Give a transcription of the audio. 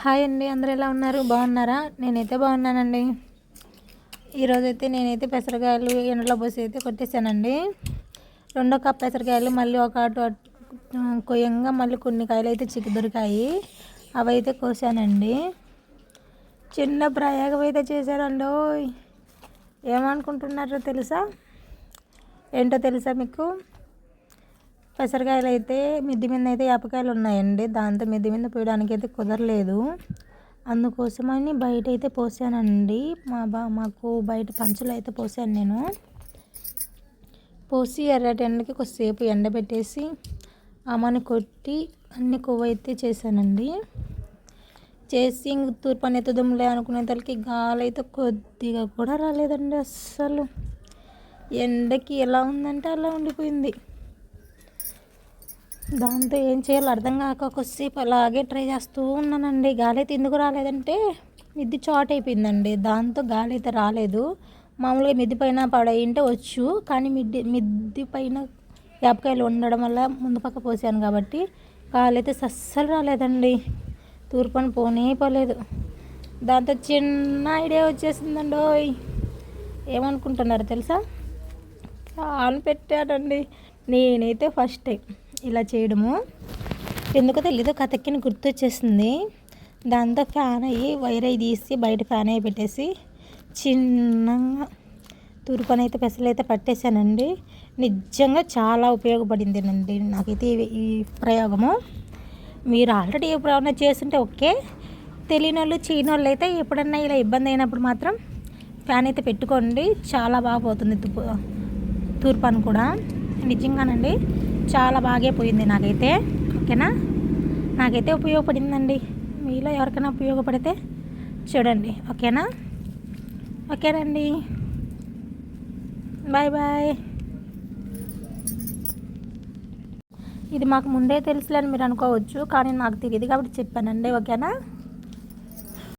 Hi అండి అందరూ ఎలా ఉన్నారు? బాగున్నారా? నేనైతే బాగున్నానండి. ఈరోజైతే నేనైతే పెసరకాయలు ఎండలో పోసి అయితే కొట్టేశానండి రెండో కప్ పెసరకాయలు మళ్ళీ ఒక అటు కొయ్యంగా మళ్ళీ కొన్ని కాయలు అయితే చిక్కు దొరికాయి. అవి అయితే కోసానండి. చిన్న ప్రయోగం అయితే చేశానండి ఏమనుకుంటున్నారో తెలుసా? ఏంటో తెలుసా మీకు? పెసరకాయలు అయితే మిద్ది మీద అయితే యాపకాయలు ఉన్నాయండి దాంతో మిద్ది మీద పోయడానికి అయితే కుదరలేదు. అందుకోసమని బయట అయితే పోసానండి. మా బా మాకు బయట పంచులు అయితే పోసాను నేను. పోసి ఎర్రటి ఎండకి కొద్దిసేపు ఎండబెట్టేసి అమ్మని కొట్టి అన్ని కొవ్వు అయితే చేశానండి. చేసి తూర్పు అని ఎత్తుదంలే అనుకునే తలకి గాలి అయితే కొద్దిగా కూడా రాలేదండి అస్సలు. ఎండకి ఎలా ఉందంటే అలా ఉండిపోయింది. దాంతో ఏం చేయాలో అర్థం కాక కొద్దిసేపు అలాగే ట్రై చేస్తూ ఉన్నానండి. గాలి అయితే ఎందుకు రాలేదంటే మిద్ది చాట్ అయిపోయిందండి. దాంతో గాలి అయితే రాలేదు. మామూలుగా మిద్ది పైన పడయింటే వచ్చు కానీ మిద్ది మిద్ది పైన వేపకాయలు ఉండడం వల్ల ముందు పక్క పోసాను కాబట్టి గాలి అయితే సస్సలు రాలేదండి. తూర్పని పోనే పోలేదు. దాంతో చిన్న ఐడియా వచ్చేసిందండి. ఓయ్ ఏమనుకుంటున్నారు తెలుసా? ఆన్ పెట్టానండి. నేనైతే ఫస్ట్ టైం. ఇలా చేయడము. ఎందుకో తెలీదు కథక్కిని గుర్తొచ్చేసింది. దాంతో ఫ్యాన్ అయ్యి వైర్ అయ్యి తీసి బయట ఫ్యాన్ అయ్యి పెట్టేసి చిన్నగా తూర్పుని అయితే పెసలు అయితే పట్టేశానండి. నిజంగా చాలా ఉపయోగపడింది అండి నాకైతే ఈ ప్రయోగము. మీరు ఆల్రెడీ ఎప్పుడైనా చేస్తుంటే ఓకే. తెలియని వాళ్ళు చేయని వాళ్ళు అయితే ఎప్పుడన్నా ఇలా ఇబ్బంది అయినప్పుడు మాత్రం ఫ్యాన్ అయితే పెట్టుకోండి. చాలా బాగా పోతుంది తూర్పు కూడా. నిజంగానండి. చాలా బాగా పోయింది నాకైతే. ఓకేనా? నాకైతే ఉపయోగపడిందండి. మీలో ఎవరికైనా ఉపయోగపడితే చూడండి. ఓకేనా? ఓకేనండి. Bye bye. ఇది మాకు ముందే తెలుసులేని మీరు అనుకోవచ్చు కానీ నాకు తెలియదు కాబట్టి చెప్పానండి. ఓకేనా?